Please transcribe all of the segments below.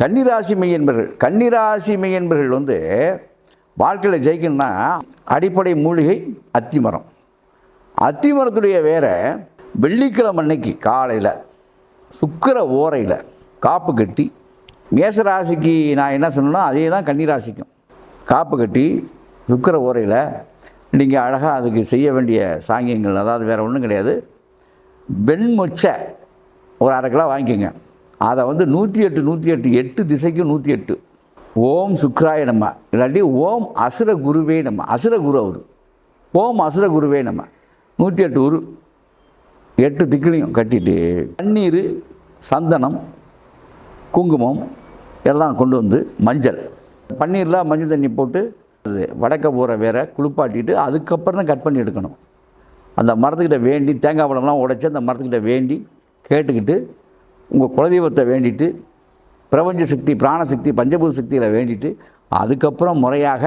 கன்னிராசி மெய்யன்பர்கள் கன்னிராசி மெய்யன்பர்கள் வந்து வாழ்க்கையில் ஜெயிக்கணும்னா அடிப்படை மூலிகை அத்திமரம். அத்திமரத்துடைய வேற வெள்ளிக்கிழமை அன்னைக்கு காலையில் சுக்கிர ஓரையில் காப்பு கட்டி மேசராசிக்கு நான் என்ன சொன்னேன்னா அதே தான் கன்னிராசிக்கும். காப்பு கட்டி சுக்கிர ஓரையில் நீங்கள் அழகாக அதுக்கு செய்ய வேண்டிய சாங்கியங்கள் அதாவது வேறு ஒன்றும் கிடையாது. வெண்மொச்சை ஒரு அரை கிலோ வாங்கிக்கோங்க. அதை வந்து நூற்றி எட்டு நூற்றி எட்டு எட்டு திசைக்கும் நூற்றி எட்டு ஓம் சுக்ராய நம்ம இல்லாட்டி ஓம் அசுர குருவே நம்ம அசுர குரு அவர். ஓம் அசுர குருவே நம்ம நூற்றி எட்டு உரு எட்டு திக்கிலையும் கட்டிட்டு தண்ணீர் சந்தனம் குங்குமம் எல்லாம் கொண்டு வந்து மஞ்சள். பன்னீரில் மஞ்சள் தண்ணி போட்டு அது வடக்க போகிற வேற குளிப்பாட்டிட்டு அதுக்கப்புறம் தான் கட் பண்ணி எடுக்கணும். அந்த மரத்துக்கிட்ட வேண்டி தேங்காய் பழம்லாம் உடைச்சி அந்த மரத்துக்கிட்ட வேண்டி கேட்டுக்கிட்டு உங்கள் குலதெய்வத்தை வேண்டிட்டு பிரபஞ்ச சக்தி பிராணசக்தி பஞ்சபூத சக்தியில் வேண்டிட்டு அதுக்கப்புறம் முறையாக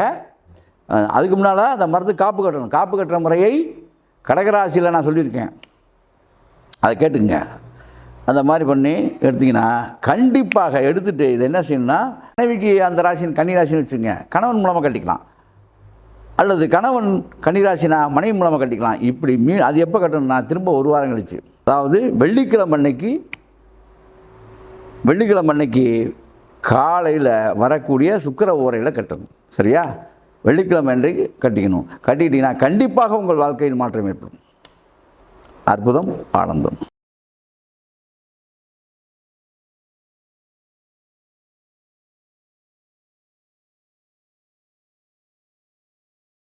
அதுக்கு முன்னால் அந்த மரத்துக்கு காப்பு கட்டணும். காப்பு கட்டுற முறையை கடகராசியில் நான் சொல்லியிருக்கேன். அதை கேட்டுங்க அந்த மாதிரி பண்ணி எடுத்தீங்கன்னா கண்டிப்பாக எடுத்துகிட்டு இது என்ன செய்யணும்னா மனைவிக்கு அந்த ராசின் கன்னிராசின்னு வச்சுங்க கணவன் மூலமாக கட்டிக்கலாம். அல்லது கணவன் கன்னிராசினா மனைவி மூலமாக கட்டிக்கலாம். இப்படி மீ அது எப்போ கட்டணும்னா திரும்ப ஒரு வாரம் கழிச்சு. அதாவது வெள்ளிக்கிழமை அன்னைக்கு வெள்ளிக்கிழமை அன்னைக்கு காலையில் வரக்கூடிய சுக்கிர ஓரையில் கட்டணும். சரியா? வெள்ளிக்கிழமை அன்றைக்கு கட்டிக்கணும். கட்டிக்கிட்டீங்கன்னா கண்டிப்பாக உங்கள் வாழ்க்கையில் மாற்றம் ஏற்படும். அற்புதம் ஆனந்தம்.